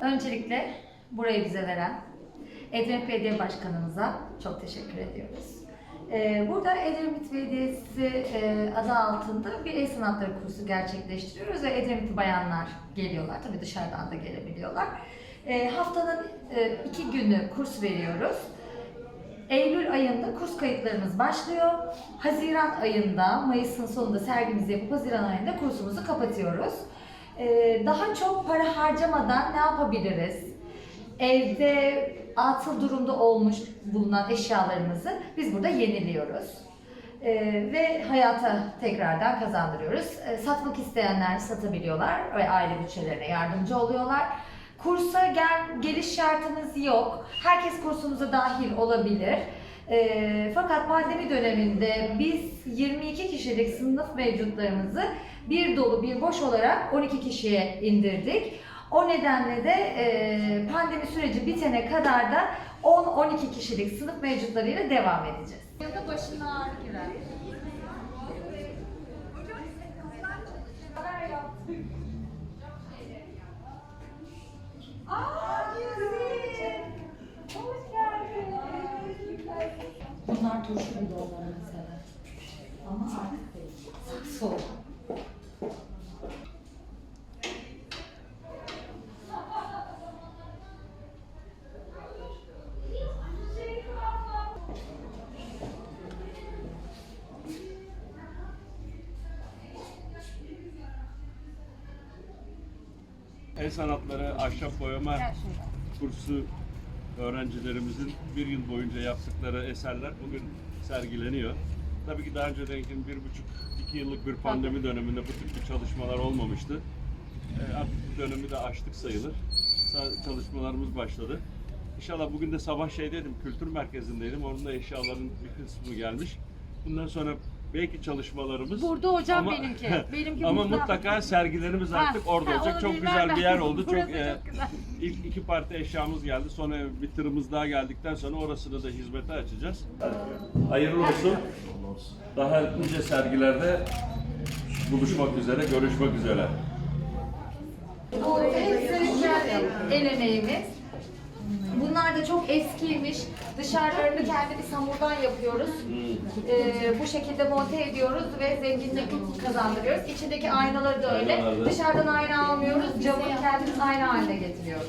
Öncelikle burayı bize veren Edremit Belediye Başkanımıza çok teşekkür ediyoruz. Ee, Burada Edremit Belediyesi e, adı altında bir el sanatları kursu gerçekleştiriyoruz ve Edremitli bayanlar geliyorlar. Tabii dışarıdan da gelebiliyorlar. Ee, Haftanın e, iki günü kurs veriyoruz. Eylül ayında kurs kayıtlarımız başlıyor. Haziran ayında, Mayıs'ın sonunda sergimizi yapıp Haziran ayında kursumuzu kapatıyoruz. Ee, daha çok para harcamadan ne yapabiliriz? Evde atıl durumda olmuş bulunan eşyalarımızı biz burada yeniliyoruz. Ee, ve hayata tekrardan kazandırıyoruz. Ee, satmak isteyenler satabiliyorlar ve aile bütçelerine yardımcı oluyorlar. Kursa gel, geliş şartımız yok. Herkes kursumuza dahil olabilir. Ee, fakat pandemi döneminde biz 22 kişilik sınıf mevcutlarımızı bir dolu bir boş olarak 12 kişiye indirdik. O nedenle de e, pandemi süreci bitene kadar da 10-12 kişilik sınıf mevcutlarıyla devam edeceğiz. Ya da başına ağrı girer. Bunlar turşu gibi olanı mesela. Ama artık değil. Saksı olan. El sanatları, ahşap boyama kursu öğrencilerimizin bir yıl boyunca yaptıkları eserler bugün sergileniyor. Tabii ki daha öncedenkin bir buçuk, iki yıllık bir pandemi döneminde bu tip bir çalışmalar olmamıştı. Ee, artık bu dönemi de aştık sayılır. Sa- Çalışmalarımız başladı. İnşallah bugün de sabah şeydeydim, kültür merkezindeydim. Onun da eşyaların bir kısmı gelmiş. Bundan sonra belki çalışmalarımız... Burada hocam benimki. Benimki ama burada. mutlaka sergilerimiz Ha, artık orada ha, olacak. onu Çok güzel ben- bir yer oldu. Burası çok, e, çok güzel. İlk iki parti eşyamız geldi. Sonra bir tırımız daha geldikten sonra orasını da hizmete açacağız. Hayırlı olsun. Daha nice sergilerde buluşmak üzere, görüşmek üzere. Bu hepsi kendi el emeğimiz. Bunlar da çok eskiymiş. Dışarılarını kendimiz hamurdan yapıyoruz. Ee, bu şekilde monte ediyoruz ve zenginlik kazandırıyoruz. İçindeki aynaları da öyle. Aynalar da- Dışarıdan ayna almıyoruz. Camı kendimiz ayna haline getiriyoruz.